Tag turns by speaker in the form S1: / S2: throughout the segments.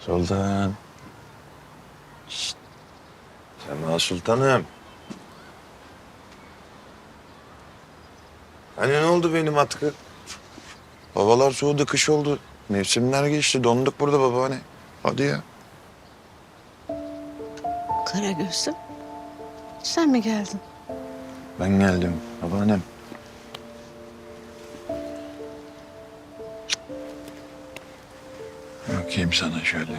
S1: Sultan. Şşt. Sema Sultanım. Hani ne oldu benim atkı? Havalar soğudu, kış oldu. Mevsimler geçti, donduk burada babaanne. Hadi ya.
S2: Karagöz'üm. Sen mi geldin?
S1: Ben geldim babaannem. Bakayım sana şöyle.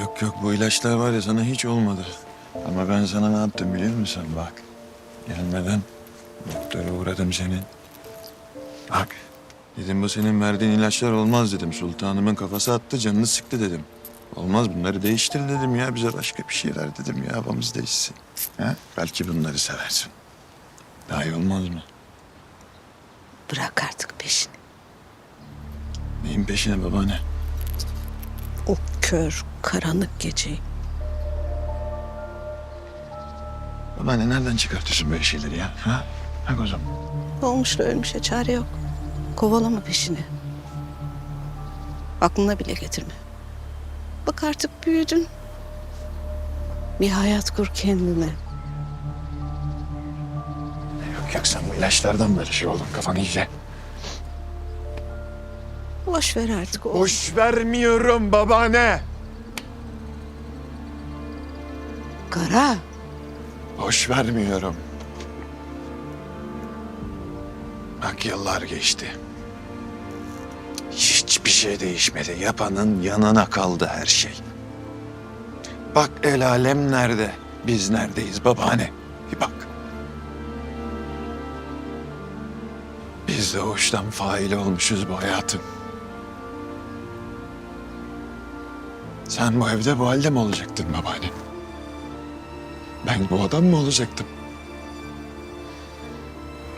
S1: Yok yok bu ilaçlar var ya sana hiç olmadı. Ama ben sana ne yaptım biliyor musun? Bak gelmeden doktora uğradım senin. Bak dedim bu senin verdiğin ilaçlar olmaz dedim. Sultanımın kafası attı canını sıktı dedim. Olmaz bunları değiştir dedim ya. Bize başka bir şey ver dedim ya. Havamız değişsin. Ha? Belki bunları seversin. Daha iyi olmaz mı?
S2: Bırak artık peşini.
S1: Neyin peşine babaanne?
S2: O kör, karanlık geceyi.
S1: Babaanne nereden çıkartıyorsun böyle şeyleri ya? Ha? Ha kuzum?
S2: Olmuşla ölmüşe çare yok. Kovalama peşini. Aklına bile getirme. Bak artık büyüdün. Bir hayat kur kendine.
S1: Yok yok sen bu ilaçlardan böyle şey oldun. Kafan iyice.
S2: Boş ver artık o.
S1: Boş vermiyorum babaanne.
S2: Kara.
S1: Boş vermiyorum. Bak yıllar geçti. Hiçbir şey değişmedi. Yapanın yanına kaldı her şey. Bak el alem nerede? Biz neredeyiz babaanne? Bir bak. Biz de hoştan fail olmuşuz bu hayatın. Sen bu evde bu halde mi olacaktın babaanne? Ben bu adam mı olacaktım?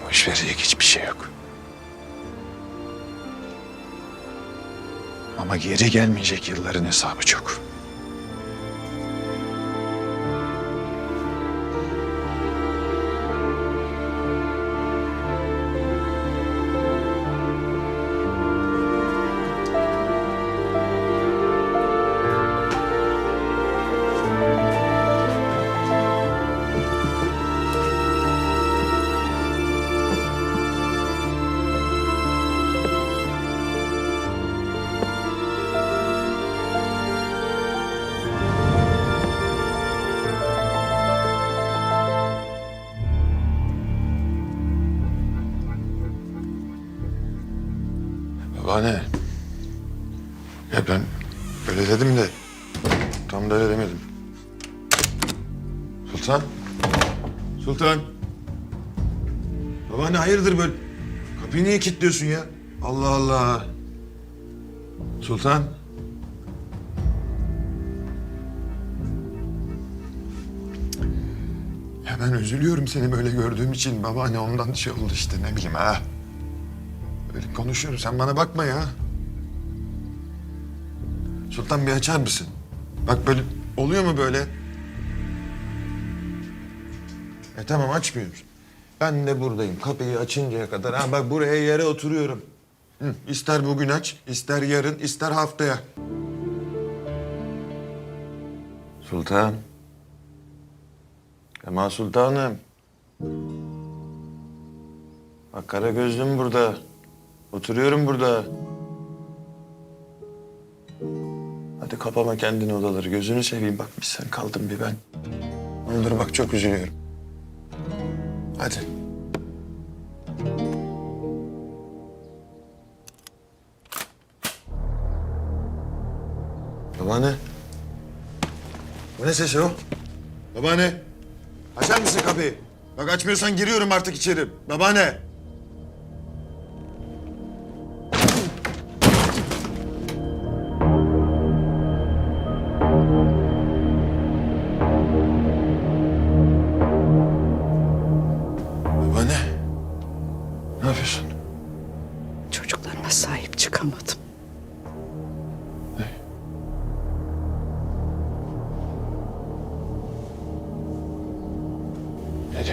S1: Boş verecek hiçbir şey yok. Ama geri gelmeyecek yılların hesabı çok. Babaanne. Ya ben öyle dedim de tam da öyle demedim. Sultan. Sultan. Babaanne hayırdır böyle? Kapıyı niye kilitliyorsun ya? Allah Allah. Sultan. Ya ben üzülüyorum seni böyle gördüğüm için babaanne ondan şey oldu işte ne bileyim ha. Öyle konuşuyorum sen bana bakma ya. Sultan bir açar mısın? Bak böyle oluyor mu böyle? E tamam açmıyorum. Ben de buradayım. Kapıyı açıncaya kadar. Ha bak buraya yere oturuyorum. Hı, ister bugün aç, ister yarın, ister haftaya. Sultan. Kemal Sultanım. Bak kara gözlüm burada. Oturuyorum burada. Hadi kapama kendini odaları. Gözünü seveyim. Bak bir sen kaldın bir ben. Olur bak çok üzülüyorum. Hadi. Babaanne. Bu ne sesi o? Babaanne. Açar mısın kapıyı? Bak açmıyorsan giriyorum artık içeri. Babaanne.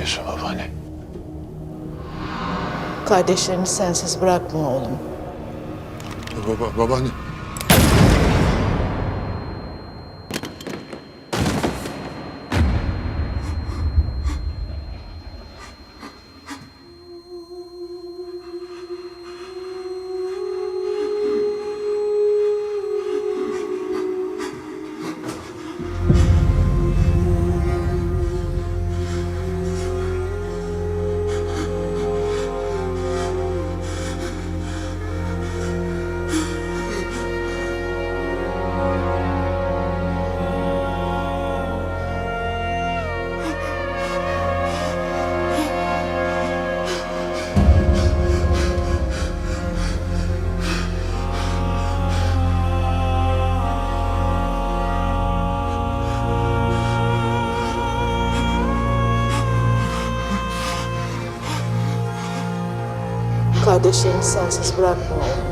S1: Ne diyorsun babaanne?
S3: Kardeşlerini sensiz bırakma oğlum.
S1: Baba, babaanne.
S2: Kardeşlerimi sensiz bırakma oğlum.